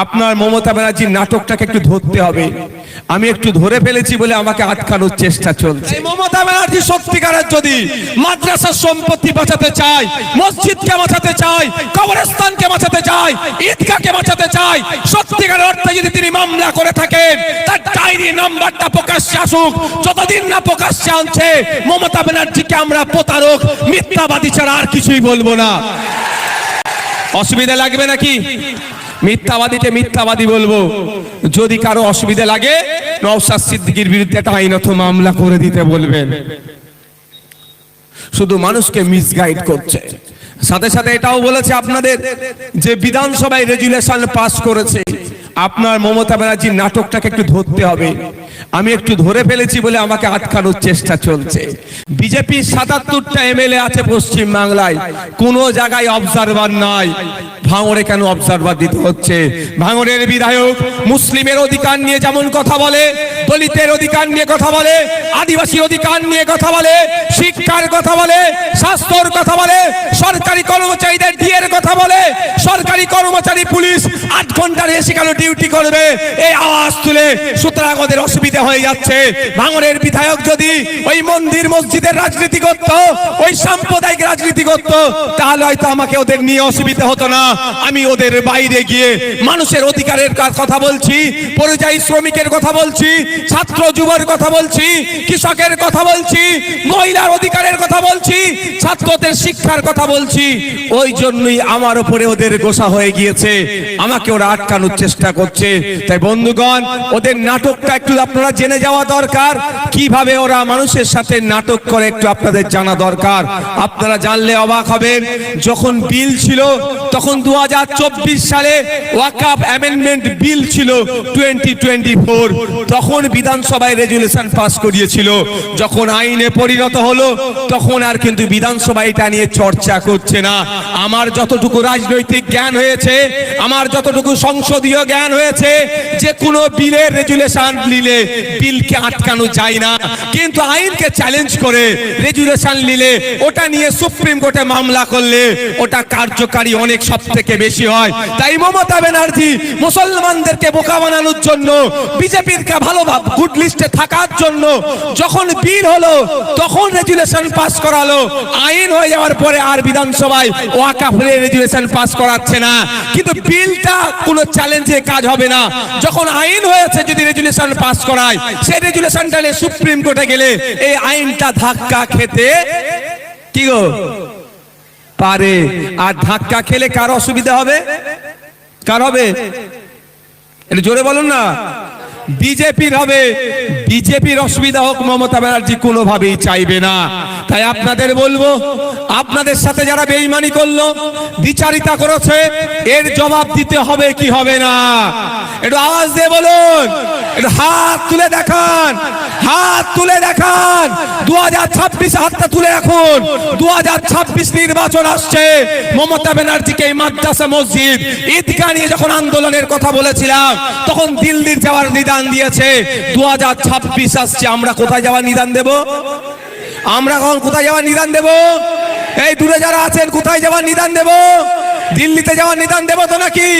আপনার মমতা ব্যানার্জির নাটকটাকে একটু ধরতে হবে। আমি একটু ধরে ফেলেছি বলে আমাকে আটকানোর চেষ্টা চলছে। মমতা ব্যানার্জি সত্যিকারের যদি মাদ্রাসার সম্পত্তি বাঁচাতে চায়, মসজিদকে বাঁচাতে চায়, কবরস্থানকে বাঁচাতে চায়, ঈদগাহকে বাঁচাতে চায়, সত্যিকারের অর্থে যদি তিনি মামলা করে থাকেন, তার ডায়েরি নাম্বারটা প্রকাশ্যে আসুক। যতদিন না প্রকাশ্যে আনছে, মমতা ব্যানার্জিকে আমরা প্রতারক, মিথ্যাবাদী ছাড়া আর কিছুই বলব না। অসুবিধা লাগবে নাকি? মিথ্যাবাদীকে মিথ্যাবাদী বলব। যদি কারও অসুবিধা লাগে, নওশাদ সিদ্দিকীর বিরুদ্ধে একটা আইনত মামলা করে দিতে বলবেন। শুধু মানুষকে মিসগাইড করছে। সাথে সাথে এটাও বলেছে আপনাদের যে বিধানসভায় রেজুলেশন পাস করেছে আপনার মমতা ব্যানার্জির নাটকটাকে একটু ধরতে হবে। আমি একটু ধরে ফেলেছি বলে আমাকে আটকানোর চেষ্টা চলছে। বিজেপির সাতাত্তরটা এমএলএ আছে পশ্চিম বাংলায় কোন জায়গায় অবজারভার নাই। ভাঙড়ে কেন অবজারভার দিতে হচ্ছে? ভাঙড়ের বিধায়ক মুসলিমের অধিকার নিয়ে যেমন কথা বলে, দলিতের অধিকার নিয়ে কথা বলে, আদিবাসীর অধিকার নিয়ে কথা বলে, শিক্ষার কথা বলে, স্বাস্থ্যর কথা বলে, সরকারি কর্মচারীদের ডিএর কথা বলে, সরকারি কর্মচারী, পুলিশ আট ঘণ্টার এসে কেন ডিউটি করবে। এই আওয়াজ তুলে সুতরাগদের অসুবিধা হয়ে যাচ্ছে। ভাঙরের বিধায়ক যদি ওই মন্দির মসজিদের রাজনীতি করত, ওই সাম্প্রদায়িক রাজনীতি করত তাহলে হয়তো আমাকে ওদের নিয়ে অসুবিধা হতো না। আমি ওদের বাইরে গিয়ে মানুষের অধিকারের কথা বলছি, পরিযায়ী শ্রমিকের কথা বলছি, ছাত্র যুবর কথা বলছি, কৃষকের কথা বলছি, মহিলার অধিকারের কথা বলছি, ছাত্রদের শিক্ষার কথা বলছি। ওই জন্যই আমার উপরে ওদের গোসা হয়ে গিয়েছে। আমাকে ওরা আটকানোর চেষ্টা করছে। তাই বন্ধুগণ, ওদের নাটকটা একটু আপনারা জেনে যাওয়া দরকার। কীভাবে ওরা মানুষের সাথে নাটক করে একটু আপনাদের জানা দরকার। আপনারা জানলে অবাক হবেন, যখন বিল ছিল, তখন দু সালে ওয়াকাপ অ্যামেন্ডমেন্ট বিল ছিল টোয়েন্টি টোয়েন্টি ফোর। তখন বিধানসভায় রেজুলেশন পাস করিয়েছিল। যখন আইনে পরিণত হলো, তখন আর কিন্তু বিধানসভা এটা নিয়ে চর্চা করছে না। আমার যতটুকু রাজনৈতিক জ্ঞান হয়েছে, আমার যতটুকু সংসদীয় জ্ঞান হয়েছে, যে কোনো বিলের রেজুলেশন নিলে বিলকে আটকানো যায় না। কিন্তু আইনকে চ্যালেঞ্জ করে রেজুলেশন নিলে ওটা নিয়ে সুপ্রিম কোর্টে মামলা করলে ওটা কার্যকারী অনেক সব থেকে বেশি হয়। তাই মমতা ব্যানার্জি মুসলমানদেরকে বোকা বানানোর জন্য বিজেপির কে ভালো গুড লিস্টে থাকার জন্য যখন বিল হলো, তখন রেজুলেশন পাস করালো। আইন হয়ে যাওয়ার পরে আর বিধানসভায় ওয়াকাফের রেজুলেশন পাস করাচ্ছে না। কিন্তু বিলটা কোনো চ্যালেঞ্জে কাজ হবে না। যখন আইন হয়েছে, যদি রেজুলেশন পাস করায়, সেই রেজুলেশনটা নিয়ে সুপ্রিম কোর্টে গেলে এই আইনটা ধাক্কা খেতে কি গো? পারে। আর ধাক্কা খেলে কার অসুবিধা হবে? কার হবে? এটা জোরে বলুন না। বিজেপির হবে বিজেপির অসুবিধা হোক, মমতা ব্যানার্জি কোনোভাবেই চাইবে না। তাই আপনাদের বলব, আপনাদের সাথে যারা বেইমানি করল, বিচারিতা করেছে, এর জবাব দিতে হবে কি হবে না? একটু আওয়াজ দিয়ে বলুন হাত তুলে দেখান, হাত তুলে দেখান। দু হাজার ছাব্বিশ হাতটা তুলে রাখুন। দু হাজার ছাব্বিশ নির্বাচন আসছে। মমতা ব্যানার্জিকে এই মাদ্রাসা মসজিদ, ঈদগাহ নিয়ে যখন আন্দোলনের কথা বলেছিলাম, তখন দিল্লির যাওয়ার নিদান দিয়েছে। দু হাজার ছাব্বিশ আসছে আমরা কোথায় যাওয়া নিদান দেব? আমরা কখন কোথায় যাওয়া নিদান দেব? এই দূরে যারা আছেন, কোথায় যাওয়া নিদান দেব? দিল্লিতে যাওয়ার নিদান দেব তো নাকি?